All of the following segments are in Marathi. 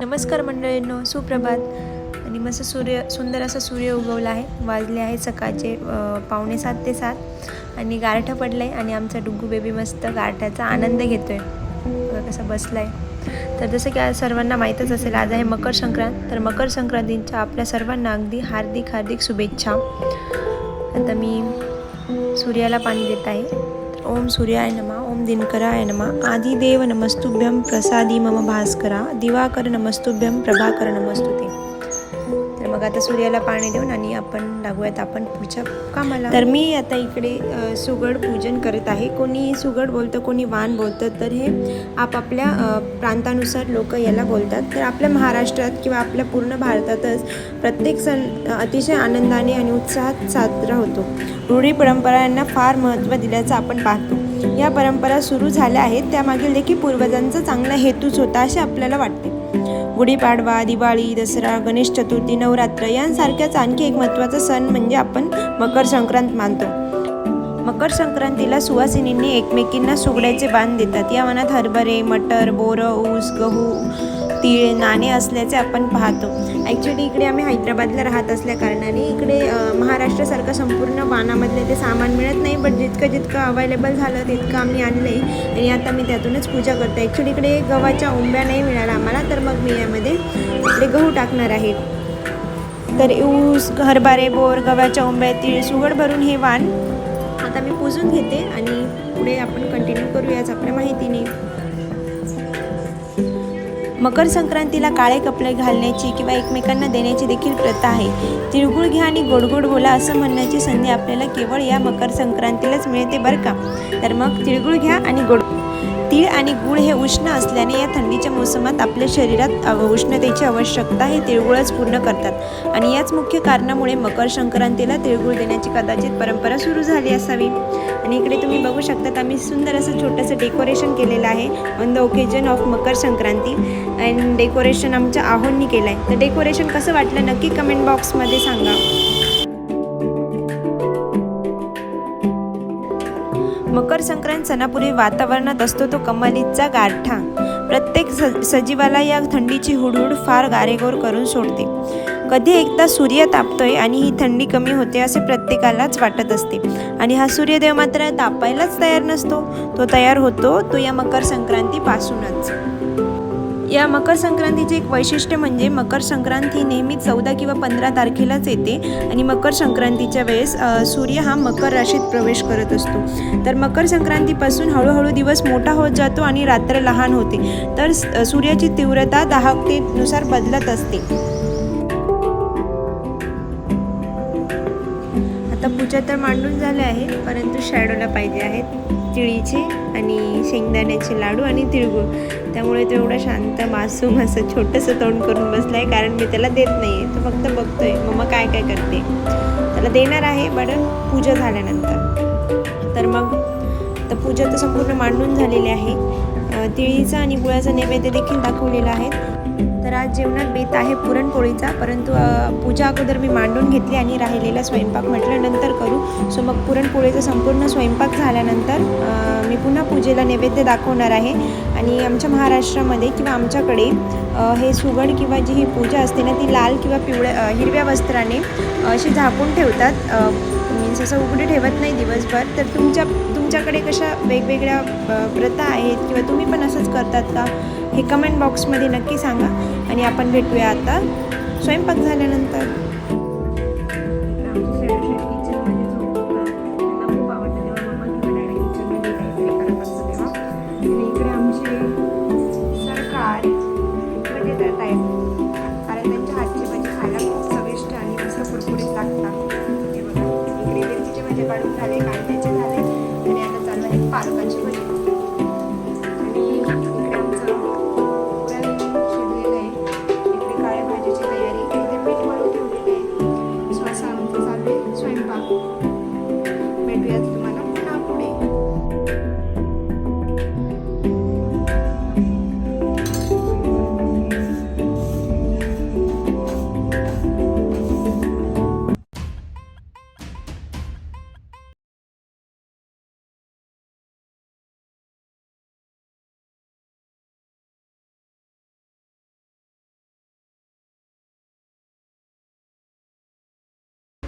नमस्कार मंडळींनो सुप्रभात. आणि मस्त सूर्य सुंदर असा सूर्य उगवला आहे. वाजले आहे सकाळचे पावणे सात ते सात. आणि गारठं पडलं आहे आणि आमचा डुग्गू बेबी मस्त गारठ्याचा आनंद घेतो आहे कसा बसला आहे तर जसं की आज सर्वांना माहीतच असेल आज आहे मकर संक्रांत. तर मकर संक्रांतीच्या आपल्या सर्वांना अगदी हार्दिक हार्दिक शुभेच्छा. आता मी सूर्याला पाणी देत आहे. ఓం సూర్యాయ నమ ఓం దినకరాయ నమ ఆదిదేవ నమస్తుభ్యం ప్రసాది మమ భాస్కర దివాకర నమస్తుభ్యం ప్రభాకర నమస్తుతే. आता सूर्याला पाणी देऊन आणि आपण लागूयात आपण पुढच्या कामाला. तर मी आता इकडे सुगड पूजन करत आहे. कोणी सुगड बोलतं कोणी वान बोलतं तर हे आपापल्या प्रांतानुसार लोक याला बोलतात. तर आपल्या महाराष्ट्रात किंवा आपल्या पूर्ण भारतातच प्रत्येक सण अतिशय आनंदाने आणि उत्साहात साजरा होतो. रूढी परंपरांना फार महत्त्व दिल्याचं आपण पाहतो. या परंपरा सुरू झाल्या आहेत. त्यामागील देखील पूर्वजांचा चांगला हेतूच होता असे आपल्याला वाटते. गुढीपाडवा दिवाळी दसरा गणेश चतुर्थी नवरात्र यांसारख्याच आणखी एक महत्त्वाचा सण म्हणजे आपण मकर संक्रांत मानतो. मकर संक्रांतीला सुवासिनींनी एकमेकींना सुगड्याचे बांध देतात. या मनात हरभरे मटर बोरं ऊस गहू तिळे नाणे असल्याचे आपण पाहतो. ॲक्च्युली इकडे आम्ही हैदराबादला राहत असल्या कारणाने इकडे महाराष्ट्रासारखं संपूर्ण बाणामधले ते सामान मिळत नाही बट जितकं जितकं अवेलेबल झालं तितकं आम्ही आणलं. आहे आणि आता मी त्यातूनच पूजा करतो. ॲक्च्युली इकडे गव्हाच्या उंब्या नाही मिळाल्या आम्हाला तर मग मी यामध्ये इकडे गहू टाकणार आहे. तर ऊस हरभरे बोर गव्हाच्या उंब्या तीळ सुगड भरून हे वाण आता मी पुजून घेते आणि पुढे आपण कंटिन्यू करूयाच आपल्या माहितीने. मकर संक्रांतीला काळे कपडे घालण्याची किंवा एकमेकांना देण्याची देखील प्रथा आहे. तिळगुळ घ्या आणि गोडगोड बोला असं म्हणण्याची संधी आपल्याला केवळ या मकर संक्रांतीलाच मिळते बरं का? तर मग तिळगुळ घ्या आणि गोड तीळ आणि गुळ हे उष्ण असल्याने या थंडीच्या मोसमात आपल्या शरीरात उष्णतेची आवश्यकता हे तिळगुळच पूर्ण करतात. आणि याच मुख्य कारणामुळे मकर संक्रांतीला तिळगुळ देण्याची कदाचित परंपरा सुरू झाली असावी. आणि इकडे तुम्ही बघू शकतात आम्ही सुंदर असं छोटंसं डेकोरेशन केलेलं आहे. On the occasion of Makar Sankranti. And decoration आमच्या आहोंनी केलं आहे तर डेकोरेशन कसं वाटलं नक्की कमेंट बॉक्समध्ये सांगा. मकर संक्रांत सणापूर्वी वातावरणात असतो तो कमालीचा गारठा. प्रत्येक स सजीवाला या थंडीची हुडहुड फार गारेगोर करून सोडते. कधी एकदा सूर्य तापतोय आणि ही थंडी कमी होते असे प्रत्येकालाच वाटत असते. आणि हा सूर्यदेव मात्र तापायलाच तयार नसतो. तो तयार होतो तो या मकर संक्रांतीपासूनच. या मकर संक्रांतीचे एक वैशिष्ट्य म्हणजे मकर संक्रांत ही नेहमी चौदा किंवा पंधरा तारखेलाच येते आणि मकर संक्रांतीच्या वेळेस सूर्य हा मकर राशीत प्रवेश करत असतो. तर मकर संक्रांतीपासून हळूहळू दिवस मोठा होत जातो आणि रात्र लहान होते. तर स- सूर्याची तीव्रता दाहकतेनुसार बदलत असते. आता पूजा तर मांडून झाले आहे परंतु शॅडोला पाहिजे आहेत. तिळीचे आणि शेंगदाण्याचे लाडू आणि तिळगुळ. त्यामुळे तो एवढा शांत मासूम असं छोटंसं तोंड करून बसला आहे कारण मी त्याला देत नाही आहे तो फक्त बघतोय मम्मा काय काय करते? त्याला देणार आहे बट पूजा झाल्यानंतर. तर मग तर पूजा तर संपूर्ण मांडून झालेली आहे. तिळीचा आणि गुळाचा नैवेद्य देखील दाखवलेला आहे. आज जेवणात बेत आहे पुरणपोळीचा. परंतु पूजा अगोदर मी मांडून घेतली आणि राहिलेला स्वयंपाक म्हटलं नंतर करू. सो मग पुरणपोळीचा संपूर्ण स्वयंपाक झाल्यानंतर मी पुन्हा पूजेला नैवेद्य दाखवणार आहे. आणि आमच्या महाराष्ट्रामध्ये किंवा आमच्याकडे हे सुगड किंवा जी ही पूजा असते ना ती लाल किंवा पिवळ्या हिरव्या वस्त्राने अशी झाकून ठेवतात. मीन्स असं उघडे ठेवत नाही दिवसभर. तर तुमच्या तुमच्याकडे कशा वेगवेगळ्या प्रथा आहेत किंवा तुम्ही पण असंच करतात का? हे कमेंट बॉक्समध्ये नक्की सांगा आणि आपण भेटूया आता. स्वयंपाक झाल्यानंतर.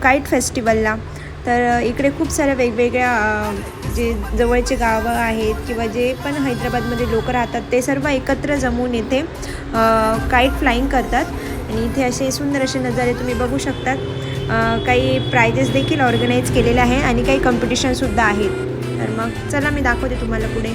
काईट फेस्टिवलला. तर इकडे खूप साऱ्या वेगवेगळ्या जे जवळचे गावं आहेत किंवा जे पण हैदराबादमध्ये लोक राहतात ते सर्व एकत्र जमून इथे काईट फ्लाईंग करतात. आणि इथे असे सुंदर असे नजारे तुम्ही बघू शकतात. काही प्राइजेस देखील ऑर्गनाईज केलेले आहे आणि काही कॉम्पिटिशनसुद्धा आहेत. तर मग चला मी दाखवते तुम्हाला पुढे.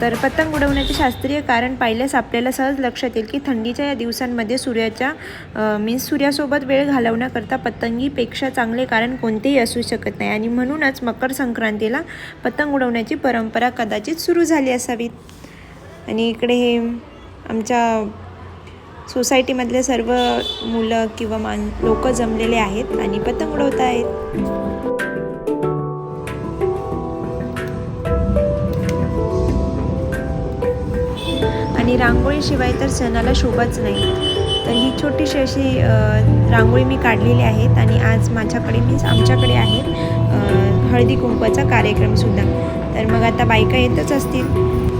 तर पतंग उडवण्याचे शास्त्रीय कारण पाहिल्यास आपल्याला सहज लक्षात येईल की थंडीच्या या दिवसांमध्ये सूर्याच्या मीन्स सूर्यासोबत वेळ घालवण्याकरता पतंगीपेक्षा चांगले कारण कोणतेही असू शकत नाही. आणि म्हणूनच मकर संक्रांतीला पतंग उडवण्याची परंपरा कदाचित सुरू झाली असावीत. आणि इकडे हे आमच्या सोसायटीमधले सर्व मुलं किंवा मान लोक जमलेले आहेत आणि पतंग उडवत आहेत आणि रांगोळीशिवाय तर सणाला शोभाच नाही. तर ही छोटीशी अशी रांगोळी मी काढलेली आहेत आणि आज माझ्याकडे मीन्स आमच्याकडे आहे हळदी कुंकवाचा कार्यक्रमसुद्धा तर मग आता बायका येतच असतील.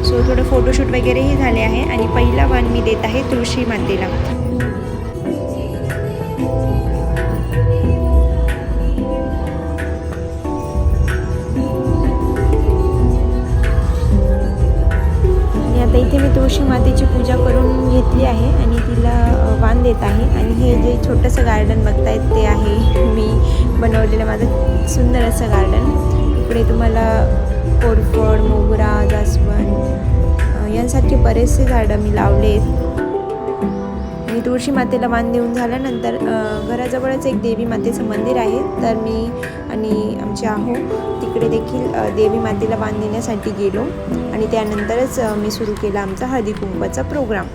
सो थोडं फोटोशूट वगैरेही झाले आहे आणि पहिला वाण मी देत आहे तुळशी मातेला. मी तुळशी मातेची पूजा करून घेतली आहे आणि तिला वाण देत आहे. आणि हे जे छोटंसं गार्डन बघतायत ते आहे. मी बनवलेलं माझं सुंदर असं गार्डन इकडे तुम्हाला कोरफड मोगरा जास्वंद यांसारखे बरेचसे झाडं मी लावले आहेत. आणि तुळशी मातेला वाण देऊन झाल्यानंतर घराजवळच एक देवी मातेचं मंदिर आहे. तर मी आणि आमचे आहो तिकडे देखील देवी मातेला बांधण्यासाठी देण्यासाठी गेलो आणि त्यानंतरच मी सुरू केला आमचा हळदी कुंकवाचा प्रोग्राम.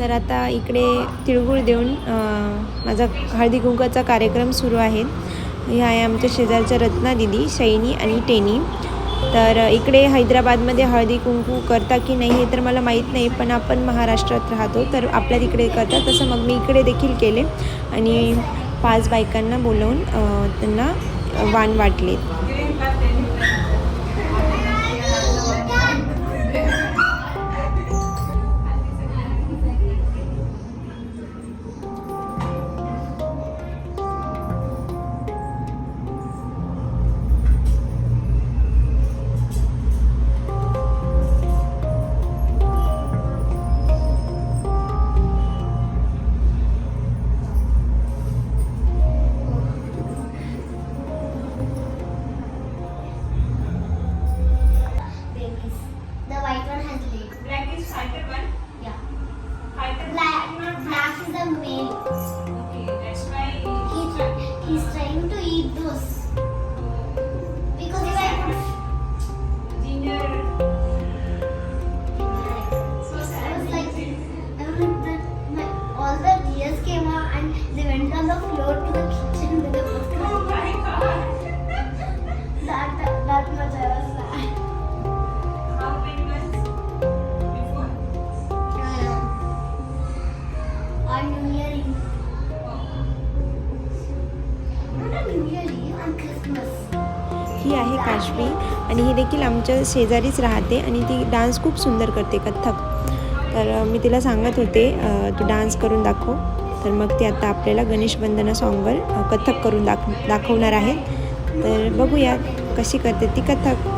तर आता इकडे तिळगुळ देऊन माझा हळदी कुंकाचा कार्यक्रम सुरू आहे. ह्या आहे आमच्या शेजारच्या रत्ना दिदी शैनी आणि टेनी. तर इकडे हैदराबादमध्ये हळदी कुंकू करता की नाही हे तर मला माहीत नाही पण आपण महाराष्ट्रात राहतो. तर आपल्या तिकडे करतात तसं मग मी इकडे देखील केले. आणि पाच बायकांना बोलवून त्यांना वाण वाटले. देखील आमच्या शेजारीच राहते आणि ती डान्स खूप सुंदर करते कथ्थक. तर मी तिला सांगत होते तू डान्स करून दाखव. तर मग ती आता आपल्याला गणेश वंदना सॉन्गवर कथ्थक करून दाख दाखवणार आहे. तर बघूया कशी करते ती कथ्थक.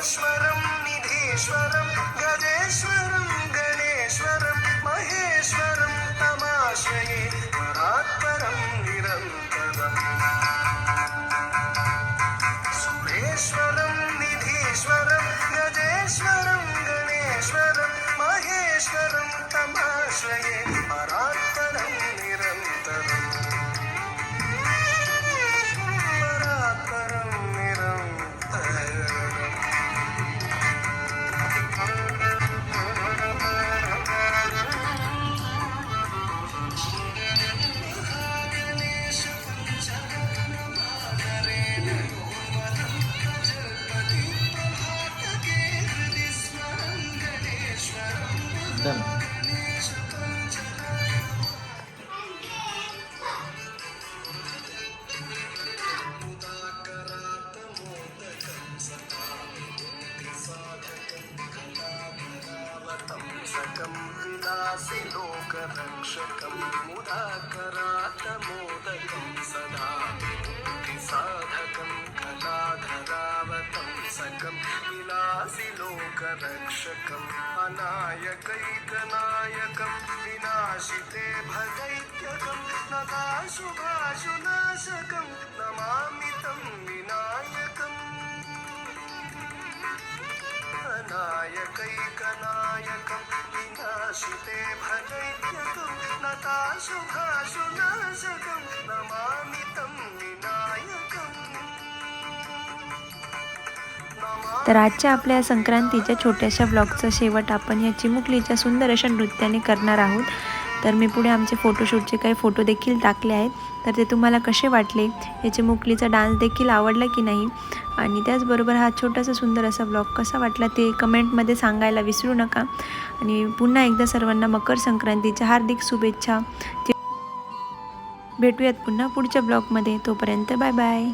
सुरेश्वरं निधीश्वरं गजेश्वरं गणेश्वरं महेश्वरं तमाश्रये परात्परं निरन्तरम् लोकरक्षकं मुदाकरात्मोदकं सदा साधकं कलाधरावतं सकं विलासि लोकरक्षकम् अनायकैकनायकं विनाशिते भदैत्यकं नकाशुभाशुनाशकं नमामि तं विना नायकैकनायकं विनाशिते भदैत्यकं नताशुभाशुनाशकं नमामि तं विनायकम् तर आजच्या आपल्या संक्रांतीच्या छोट्याशा ब्लॉगचा शेवट आपण या चिमुकलीच्या सुंदर अशा नृत्याने करणार आहोत. तर मी पुढे आमचे फोटोशूटचे काही फोटो देखील टाकले आहेत. तर ते तुम्हाला कसे वाटले? याचे मुकलीचा डान्स देखील आवडला की नाही? आणि त्याचबरोबर हा छोटासा सुंदर असा ब्लॉग कसा वाटला ते कमेंटमध्ये सांगायला विसरू नका. आणि पुन्हा एकदा सर्वांना मकर संक्रांतीच्या हार्दिक शुभेच्छा. भेटूयात पुन्हा पुढच्या ब्लॉगमध्ये तोपर्यंत बाय बाय